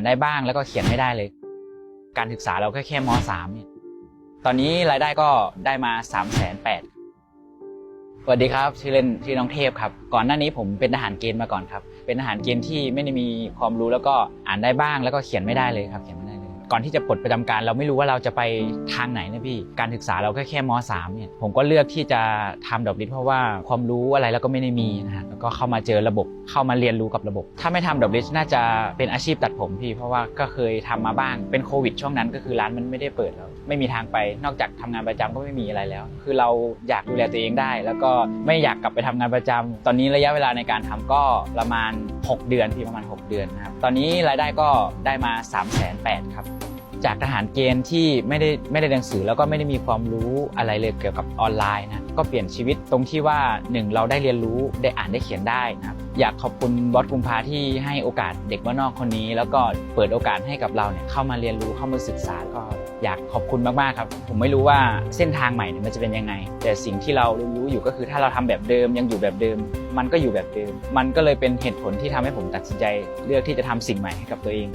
านได้บ้างแล้วก็เขียนไม่ได้เลย การศึกษาเราแค่แค่มสามเนี่ยตอนนี้รายได้ก็ได้มา3ามแสนแปดสวัสดีครับ ชื่อเล่นชื่อน้องเทพครับ ก่อนหน้านี้ผมเป็นทหารเกณฑ์มาก่อนครับ เป็นทหารเกณฑ์ที่ไม่ได้มีความรู้แล้วก็อ่านได้บ้างแล้วก็เขียนไม่ได้เลยครับเขียน ก่อนที่จะปลดประจำการเราไม่รู้ว่าเราจะไปทางไหนนะพี่ การศึกษาเราแค่แค่มสามเนี่ยผมก็เลือกที่จะทำดอกลิสเพราะว่าความรู้อะไรแล้วก็ไม่ได้มีนะฮะแล้วก็เข้ามาเจอระบบเข้ามาเรียนรู้กับระบบ ถ้าไม่ทำดอกลิสน่าจะเป็นอาชีพตัดผมพี่เพราะว่าก็เคยทำมาบ้างเป็นโควิดช่วงนั้นก็คือร้านมันไม่ได้เปิดแล้วไม่มีทางไป นอกจากทำงานประจำก็ไม่มีอะไรแล้ว คือเราอยากดูแลตัวเองได้ แล้วก็ไม่อยากกลับไปทำงานประจำตอนนี้ระยะเวลาในการทำก็ประมาณ 6 เดือนพี่ประมาณ 6 เดือนนะครับตอนนี้รายได้ก็ได้มา3ามแสนแครับ จากทหารเกณฑ์ที่ไม่ได้ไม่ได้หนังสือแล้วก็ไม่ได้มีความรู้อะไรเลยเกี่ยวกับออนไลน์นะก็เปลี่ยนชีวิตตรงที่ว่าหนึ่งเราได้เรียนรู้ได้อ่านได้เขียนได้นะครับอยากขอบคุณบอสกุมภาที่ให้โอกาสเด็กบ้านนอกคนนี้ แล้วก็เปิดโอกาสให้กับเราเนี่ยเข้ามาเรียนรู้เข้ามาศึกษาก็อยากขอบคุณมากๆครับ ผมไม่รู้ว่าเส้นทางใหม่เนี่ยมันจะเป็นยังไง แต่สิ่งที่เรารู้อยู่ก็คือถ้าเราทำแบบเดิมยังอยู่แบบเดิม มันก็อยู่แบบเดิม มันก็เลยเป็นเหตุผลที่ทำให้ผมตัดสินใจ เลือกที่จะทำสิ่งใหม่ให้กับตัวเอง